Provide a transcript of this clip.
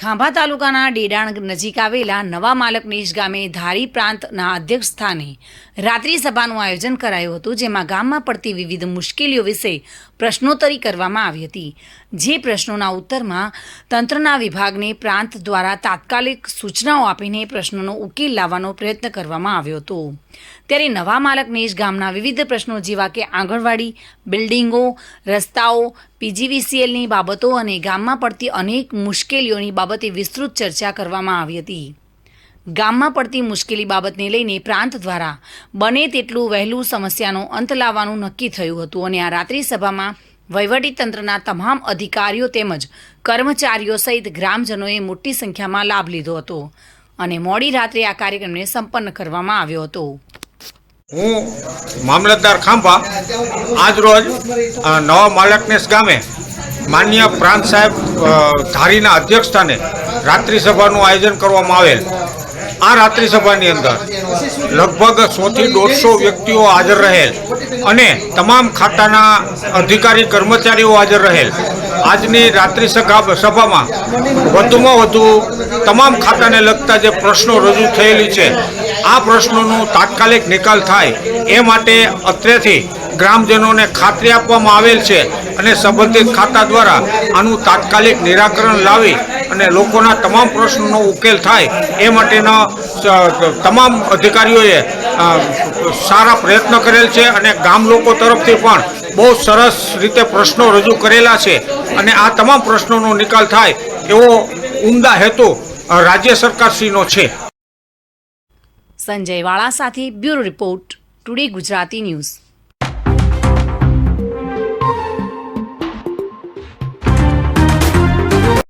ખાંભા તાલુકાના ડેડાણ નજીક આવેલા નવા માલકનીશ ગામે ધારી પ્રાંતના અધ્યક્ષ સ્થાને રાત્રિ સભાનું આયોજન કરાયું હતું, જેમાં ગામમાં પડતી વિવિધ મુશ્કેલીઓ વિશે પ્રશ્નોત્તરી કરવામાં આવી હતી. જે પ્રશ્નોના ઉત્તરમાં તંત્રના વિભાગને પ્રાંત દ્વારા તાત્કાલિક સૂચનાઓ આપીને પ્રશ્નોનો ઉકેલ લાવવાનો પ્રયત્ન કરવામાં આવ્યો હતો. ત્યારે નવા માલકનીશ ગામના વિવિધ પ્રશ્નો જેવા કે આંગણવાડી, બિલ્ડિંગો, રસ્તાઓ, પીજીવીસીએલની બાબતો અને ગામમાં પડતી અનેક મુશ્કેલીઓની બાબતે વિસ્તૃત ચર્ચા કરવામાં આવી હતી. ગામમાં પડતી મુશ્કેલી બાબતને લઈને પ્રાંત દ્વારા બને તેટલું વહેલું સમસ્યાનો અંત લાવવાનું નક્કી થયું હતું અને આ રાત્રિ સભામાં વહીવટીતંત્રના તમામ અધિકારીઓ તેમજ કર્મચારીઓ સહિત ગ્રામજનોએ મોટી સંખ્યામાં લાભ લીધો હતો અને મોડી રાત્રે આ કાર્યક્રમને સંપન્ન કરવામાં આવ્યો હતો. હું મામલતદાર ખાંભા આજરોજ નવા માલકનેસ ગામે માન્ય પ્રાંત સાહેબ ધારીના અધ્યક્ષ સ્થાને રાત્રિ સભાનું આયોજન કરવામાં આવેલ. આ રાત્રિ સભાની અંદર લગભગ સોથી દોઢસો વ્યક્તિઓ હાજર રહેલ અને તમામ ખાતાના અધિકારી કર્મચારીઓ હાજર રહેલ. આજની રાત્રિ સભા સભામાં વધુમાં વધુ તમામ ખાતાને લગતા જે પ્રશ્નો રજૂ થયેલી છે, આ પ્રશ્નોનો તાત્કાલિક નિકાલ થાય એ માટે અત્રેથી ગ્રામજનોને ખાતરી આપવામાં આવેલ છે અને સંબંધિત ખાતા દ્વારા આનું તાત્કાલિક નિરાકરણ લાવી અને લોકોના તમામ પ્રશ્નોનો ઉકેલ થાય એ માટેના તમામ અધિકારીઓએ સારા પ્રયત્ન કરેલ છે અને ગામ લોકો તરફથી પણ બહુ સરસ રીતે પ્રશ્નો રજૂ કરેલા છે અને આ તમામ પ્રશ્નોનો નિકાલ થાય એવો ઉમદા હેતુ રાજ્ય સરકારશ્રીનો છે. સંજય વાળા સાથે bureau report, today Gujarati news.